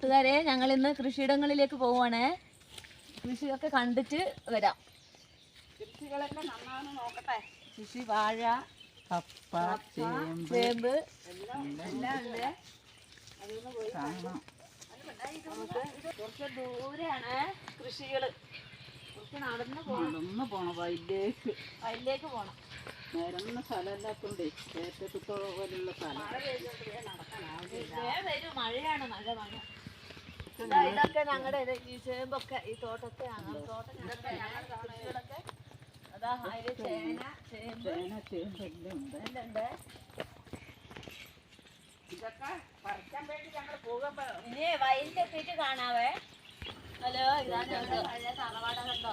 കൂട്ടുകാരെ ഞങ്ങൾ ഇന്ന് കൃഷിയിടങ്ങളിലേക്ക് പോവാണ് കൃഷിയൊക്കെ കണ്ടിട്ട് വരാം. കൃഷികളൊക്കെ നന്നാന്ന് നോക്കട്ടെ. കൃഷി വാഴ കപ്പ ചേമ്പ് എല്ലാം ഉണ്ട്. കുറച്ച് ദൂരെയാണ് കൃഷികൾ. കുറച്ച് നടന്ന് പോകണം നടന്നു പോണം വയലിലേക്ക്. വയലിലേക്ക് പോകണം നിരന്ന സ്ഥലമില്ലാത്തോണ്ടേ ഏറ്റക്കുത്തോളം പോലുള്ള സ്ഥലം. ഇതേ വരും മഴയാണ് മഴ. ഇതാ ഇതൊക്കെ ഞങ്ങളുടെ ഈ ചേമ്പൊക്കെ ഈ തോട്ടത്തെ കൃഷികളൊക്കെ അതാ ഇതൊക്കെ ഞങ്ങൾ ഇനി വയലിലെത്തിയിട്ട് കാണാവേ. ഹലോ ഞങ്ങളുടെ പഴയ കണ്ടോ?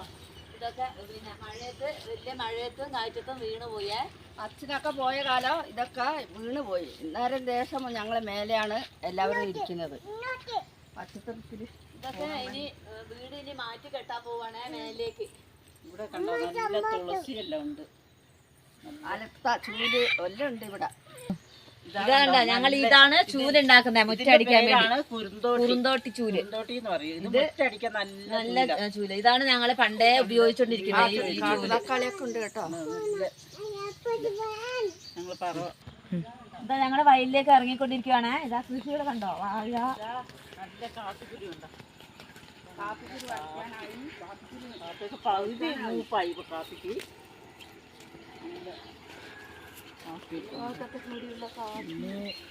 ഇതൊക്കെ പിന്നെ മഴയത്ത് വലിയ മഴയത്തും കാറ്റത്തും വീണ് പോയേ. അച്ഛനൊക്കെ പോയ കാലം ഇതൊക്കെ വീണ് പോയി. നേരം ദേശം ഞങ്ങളെ മേലെയാണ് എല്ലാവരും ഇരിക്കുന്നത്. പച്ചത്തരത്തിൽ ഇതൊക്കെ ഇനി വീട് ഇനി മാറ്റി കെട്ടാൻ പോവാണേ മേലേക്ക്. ഇവിടെ കണ്ടോ നല്ല തുളസി എല്ലാം ഉണ്ട്. അലത്ത ചൂൽ എല്ലാം ഉണ്ട് ഇവിടെ. ഇതാണ്ട ഞങ്ങൾ ഇതാണ് ചൂലുണ്ടാക്കുന്നത് മുറ്റടിക്കാൻ വേണ്ടി. കുറുന്തോട്ടി. ചൂൽ. നല്ല ചൂൽ. ഇതാണ് ഞങ്ങൾ പണ്ടേ ഉപയോഗിച്ചോണ്ടിരിക്കുന്നത് തക്കാളിയൊക്കെ ഉണ്ട് കേട്ടോ. ഞങ്ങൾ പറ ഇതാ ഞങ്ങൾ വയലിലേക്ക് ഇറങ്ങിക്കൊണ്ടിരിക്കുവാണ്. ഇതാ കൃഷികൾ കണ്ടോ? വാഴ. പകുതി മൂപ്പായി ഇപ്പൊ കാപ്പിക്ക്.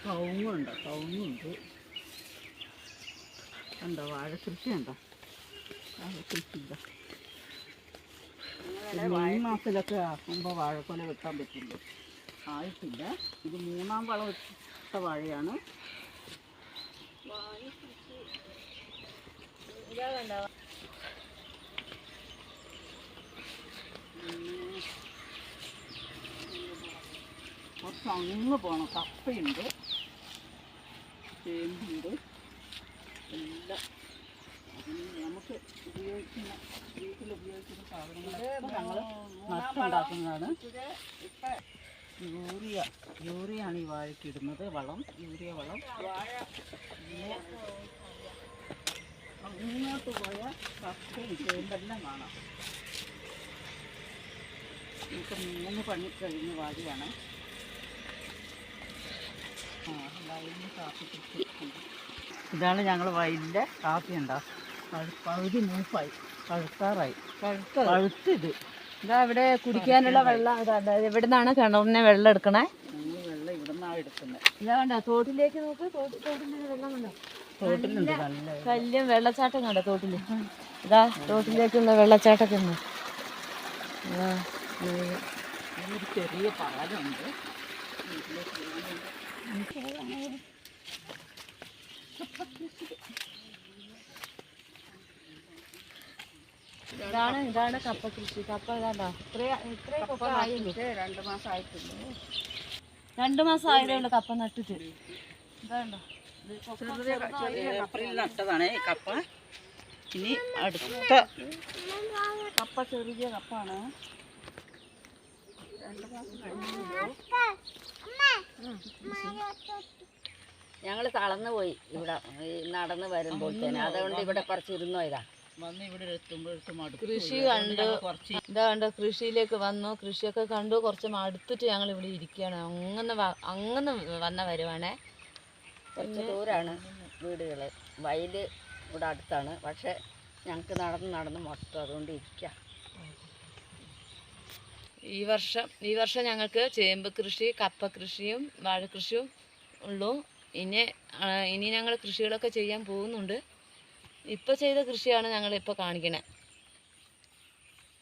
കവുങ്ങുണ്ട് കവുങ്ങുണ്ട് ഉണ്ടോ. ഉണ്ടോ. വാഴക്കൃഷി ഉണ്ടോ മെയ് മാസത്തിലൊക്കെ ആക്കുമ്പോൾ വാഴക്കൊല വെക്കാൻ പറ്റില്ല? ആയിട്ടില്ല. ഇത് മൂന്നാം വളം ഇട്ട വാഴയാണ്. കുറച്ച് അങ്ങ് പോകണം കപ്പയുണ്ട്. ചേമ്പുണ്ട് എല്ലാം. നമുക്ക് ഉപയോഗിക്കുന്ന വീട്ടിൽ ഉപയോഗിക്കുന്ന സാധനങ്ങൾ ഞങ്ങൾ നട്ടുണ്ടാക്കുന്നതാണ്. യൂറിയ യൂറിയാണ് ഈ വാഴയ്ക്ക് ഇടുന്നത് വളം യൂറിയ വളം. പിന്നെ മുന്നോട്ട് പോയ കപ്പയും ചേമ്പെല്ലാം കാണാം. നമുക്ക് മൂന്ന് പണി കഴിഞ്ഞ വാഴയാണ് ഇതാണ് ഞങ്ങൾ വയലിന്റെ കാപ്പി ഉണ്ടാക്കും പകുതി മൂപ്പായി. പഴുക്കാറായി. പഴുത്തിത്. ഇതാ ഇവിടെ കുടിക്കാനുള്ള വെള്ളം. ഇവിടെ നിന്നാണ് കിണറിനെ വെള്ളം എടുക്കണേ. ഇതാ കണ്ടോ തോട്ടിലേക്ക് നോക്ക് തോട്ടി വെള്ളം കണ്ടോ? കല്ലും വെള്ളച്ചാട്ടം കണ്ടോ തോട്ടിൽ? ഇതാ തോട്ടിലേക്കുള്ള വെള്ളച്ചാട്ടമൊക്കെ ഉണ്ട്. ചെറിയ പാലമുണ്ട്. വീട്ടിലേക്ക് പോകുന്നുണ്ട് ഇതാണ് ഇതാണ് കപ്പ കൃഷി. കപ്പ ഇതാണ്ടാ. ഇത്രേ ഇത്രയും കപ്പ ആയുള്ളൂ രണ്ട് മാസം ആയിട്ടുള്ളൂ. രണ്ട് മാസം ആയതേ ഉള്ളൂ കപ്പ നട്ടിട്ട്. ഇതാണ്ടോ. നട്ടതാണ് ഈ കപ്പ. ഇനി അടുത്ത കപ്പ ചെറിയ കപ്പാണ്. ഞങ്ങൾ തളർന്നു പോയി ഇവിടെ നടന്ന് വരുമ്പോഴത്തേന്. അതുകൊണ്ട് ഇവിടെ കുറച്ച് ഇരുന്നോ ഇതാ വന്ന് ഇവിടെ എത്തുമ്പോഴേക്കും അടുത്ത് കൃഷി കണ്ടു അതുകൊണ്ട് കണ്ട് കുറച്ച് കൃഷിയിലേക്ക് വന്നു. കൃഷിയൊക്കെ കണ്ടു. കുറച്ച് മടുത്തിട്ട് ഞങ്ങൾ ഇവിടെ ഇരിക്കുകയാണ്. അങ്ങനെ അങ്ങനെ വന്ന വരുവാണേ. കുറച്ച് ദൂരാണ് വീടുകൾ വയൽ ഇവിടെ അടുത്താണ്. പക്ഷെ ഞങ്ങൾക്ക് നടന്ന് നടന്ന് മൊത്തം അതുകൊണ്ട് ഇരിക്കാം. ഈ വർഷം ഈ വർഷം ഞങ്ങൾക്ക് ചേമ്പ് കൃഷി കപ്പ കൃഷിയും വാഴ കൃഷിയും ഉള്ളൂ. ഇനി ഇനി ഞങ്ങൾ കൃഷികളൊക്കെ ചെയ്യാൻ പോകുന്നുണ്ട്. ഇപ്പോൾ ചെയ്ത കൃഷിയാണ് ഞങ്ങൾ ഇപ്പോൾ കാണിക്കണേ.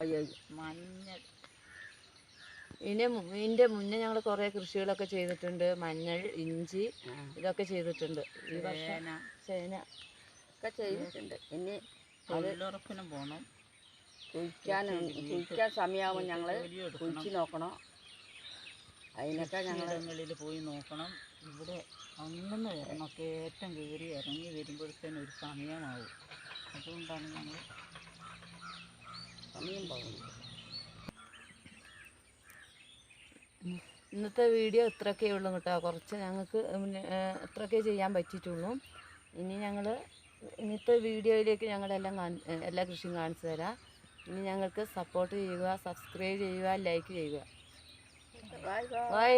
അയ്യോ മഞ്ഞൾ. ഇനി ഇതിന്റെ ഇതിന്റെ മുന്നേ ഞങ്ങൾ കുറേ കൃഷികളൊക്കെ ചെയ്തിട്ടുണ്ട്. മഞ്ഞൾ ഇഞ്ചി ഇതൊക്കെ ചെയ്തിട്ടുണ്ട്. ഈ വർഷം ചേന. ഒക്കെ ചെയ്തിട്ടുണ്ട്. ഇനി തൊഴിലുറപ്പിന് പോകണം കുഴിക്കാൻ കുഴിക്കാൻ സമയമാകുമ്പോൾ ഞങ്ങൾ കുഴിച്ച് നോക്കണം. അതിനൊക്കെ ഞങ്ങൾ പോയി നോക്കണം. ഇവിടെ അങ്ങനെ വരണം കയറ്റം കയറി ഇറങ്ങി വരുമ്പോഴത്തേനും ഒരു സമയമാവും. അതുകൊണ്ടാണ് ഞങ്ങൾ സമയം പോകുന്നത് ഇന്നത്തെ വീഡിയോ ഇത്രയൊക്കെ ഉള്ളൂ കേട്ടോ. കുറച്ച് ഞങ്ങൾക്ക് ഇത്രയൊക്കെ ചെയ്യാൻ പറ്റിയിട്ടുള്ളൂ. ഇനി ഞങ്ങൾ ഇന്നത്തെ വീഡിയോയിലേക്ക് ഞങ്ങളെല്ലാം കാണി- എല്ലാ കൃഷിയും കാണിച്ചു തരാം. ഇനി ഞങ്ങൾക്ക് സപ്പോർട്ട് ചെയ്യുക സബ്സ്ക്രൈബ് ചെയ്യുക ലൈക്ക് ചെയ്യുക. ബൈ